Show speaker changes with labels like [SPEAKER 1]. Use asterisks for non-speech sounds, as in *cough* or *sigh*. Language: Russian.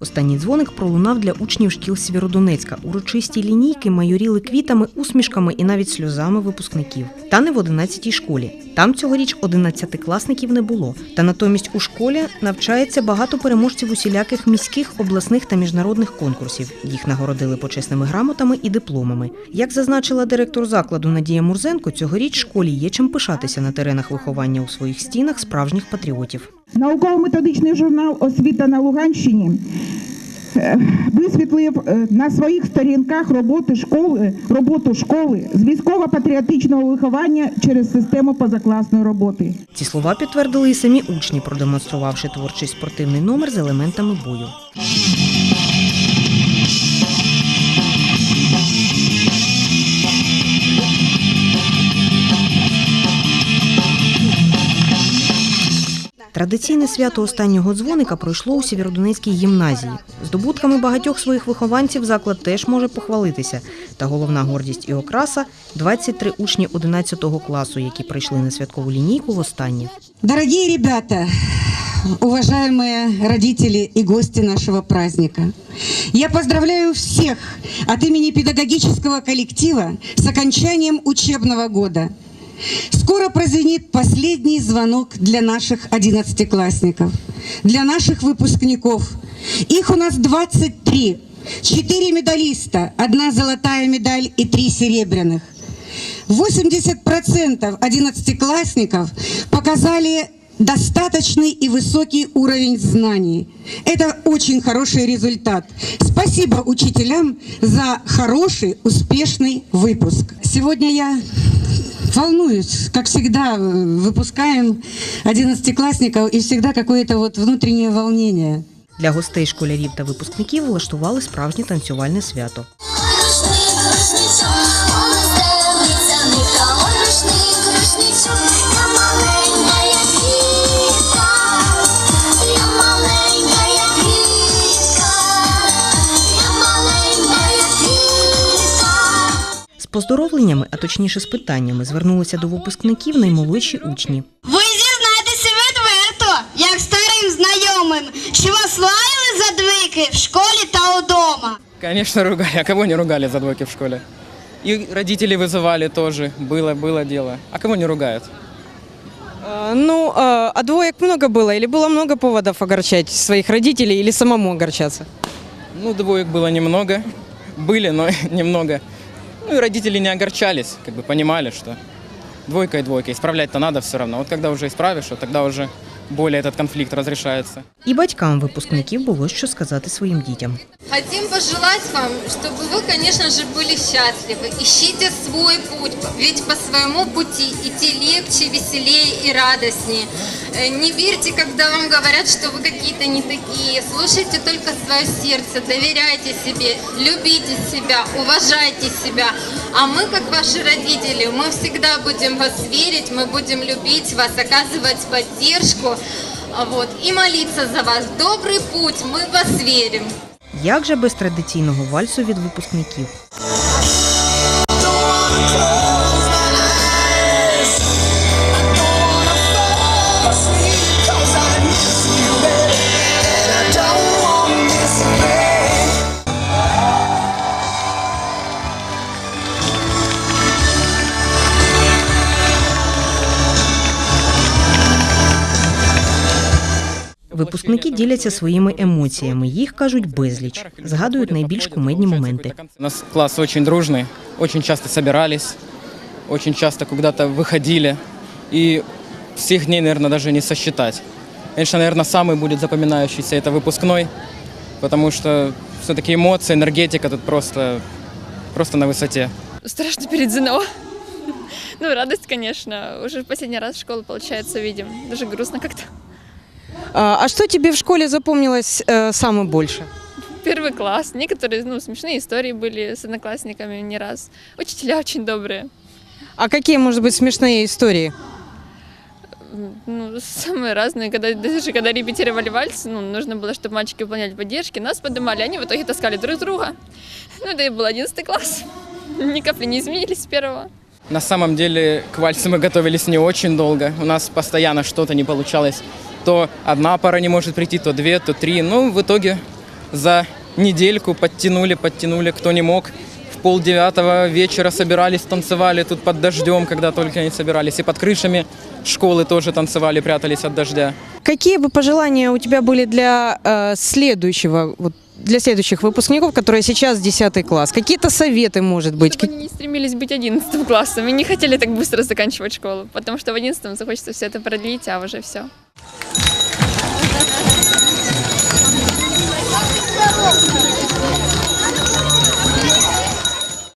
[SPEAKER 1] Останній дзвоник пролунав для учнів шкіл Сєвєродонецька. Урочисті лінійки майоріли квітами, усмішками і навіть сльозами випускників. Та не в 11-й школі. Там цьогоріч 11-класників не було. Та натомість у школі навчається багато переможців усіляких міських, обласних та міжнародних конкурсів. Їх нагородили почесними грамотами і дипломами. Як зазначила директор закладу Надія Мурзенко, цьогоріч школі є чим пишатися на теренах виховання у своїх стінах справжніх патріотів.
[SPEAKER 2] Науково-методичний журнал Освіта на Луганщині е, висвітлив е, на своїх сторінках роботи школи, роботу школи з військово-патріотичного виховання через систему позакласної роботи.
[SPEAKER 1] Ці слова підтвердили і самі учні, продемонструвавши творчий спортивний номер з елементами бою. Традиційне свято останнього дзвоника пройшло у Сєвєродонецькій гімназії. Здобутками багатьох своїх вихованців заклад теж може похвалитися. Та головна гордість і окраса 23 учні 11 класу, які прийшли на святкову лінійку востаннє.
[SPEAKER 3] Дорогие ребята, уважаемые родители и гости нашего праздника, я поздравляю всех от имени педагогического коллектива с окончанием учебного года. Скоро прозвенит последний звонок для наших одиннадцатиклассников, для наших выпускников. Их у нас 23. Четыре медалиста, одна золотая медаль и три серебряных. 80% одиннадцатиклассников показали достаточный и высокий уровень знаний. Это очень хороший результат. Спасибо учителям за хороший, успешный выпуск. Сегодня я волнуюсь. Как всегда, э, выпускаем одиннадцатиклассников, и всегда какое-то вот внутреннее волнение.
[SPEAKER 1] Для гостей школярів та випускників влаштували справжнє танцювальне свято. поздоровленнями, а точніше з питаннями, звернулися до випускників наймолодші учні.
[SPEAKER 4] Ви зізнаєтеся відверто, як старим знайомим, що вас лаяли за двійки в школі та удома.
[SPEAKER 5] Конечно, ругали. А кого не ругали за двойки в школе? И родители вызывали тоже. Было, было дело. А кого не ругают?
[SPEAKER 6] А, Ну, а а двоек много было или было много поводов огорчать своих родителей или самому огорчаться?
[SPEAKER 5] Ну, двоек было немного. Были, но *laughs* немного. Ну и родители не огорчались, как бы понимали, что двойка и двойка. Исправлять-то надо все равно. Вот когда уже исправишь, вот тогда уже более этот конфликт разрешается.
[SPEAKER 1] І батькам випускників було що сказати своїм дітям.
[SPEAKER 7] Хотим пожелать вам, чтобы вы, конечно же, были счастливы. Ищите свой путь, ведь по своему пути идти легче, веселее и радостнее. Э, Не верьте, когда вам говорят, что вы какие-то не такие. Слушайте только свое сердце, доверяйте себе, любите себя, уважайте себя. А мы, как ваши родители, мы всегда будем вас верить, мы будем любить вас, оказывать поддержку. а Вот, и молиться за вас. Добрый путь, мы в вас верим.
[SPEAKER 1] Як же без традиційного вальсу від випускників? Випускники діляться своїми емоціями. Їх кажуть безліч, згадують найбільш кумедні моменти.
[SPEAKER 5] У нас класс очень дружный, очень часто собирались, очень часто куда-то выходили. И всех дней, наверное, даже не сосчитать. Конечно, наверное, самый будет запоминающийся это выпускной, потому что все-таки эмоции, энергетика тут просто, просто на высоте.
[SPEAKER 8] Страшно перед ЗНО. *laughs* Ну, радость, конечно. Уже в последний раз школу, получается, видим. Даже грустно как-то.
[SPEAKER 6] А а что тебе в школе запомнилось э, самое больше?
[SPEAKER 8] Первый класс. Некоторые, ну, смешные истории были с одноклассниками не раз. Учителя *laughs* очень добрые.
[SPEAKER 6] А какие, может быть, смешные истории?
[SPEAKER 8] Ну, самые разные. Когда, даже когда репетировали вальс, ну, нужно было, чтобы мальчики выполняли поддержки, нас поднимали, они в итоге таскали друг друга. Ну, это и был 11 класс. *laughs* Ни капли не изменились с первого.
[SPEAKER 5] На самом деле к вальсу мы готовились не очень долго. У нас постоянно что-то не получалось. То одна пара не может прийти, то две, то три. Ну, в итоге за недельку подтянули, подтянули, кто не мог. В пол девятого вечера собирались, танцевали тут под дождем, когда только они собирались. И под крышами школы тоже танцевали, прятались от дождя.
[SPEAKER 6] Какие бы пожелания у тебя были для э, следующего, вот, для следующих выпускников, которые сейчас 10 класс? Какие-то советы, может быть?
[SPEAKER 8] Чтобы они не стремились быть 11 классом и не хотели так быстро заканчивать школу, потому что в 11 захочется все это продлить, а уже все.
[SPEAKER 9] Go!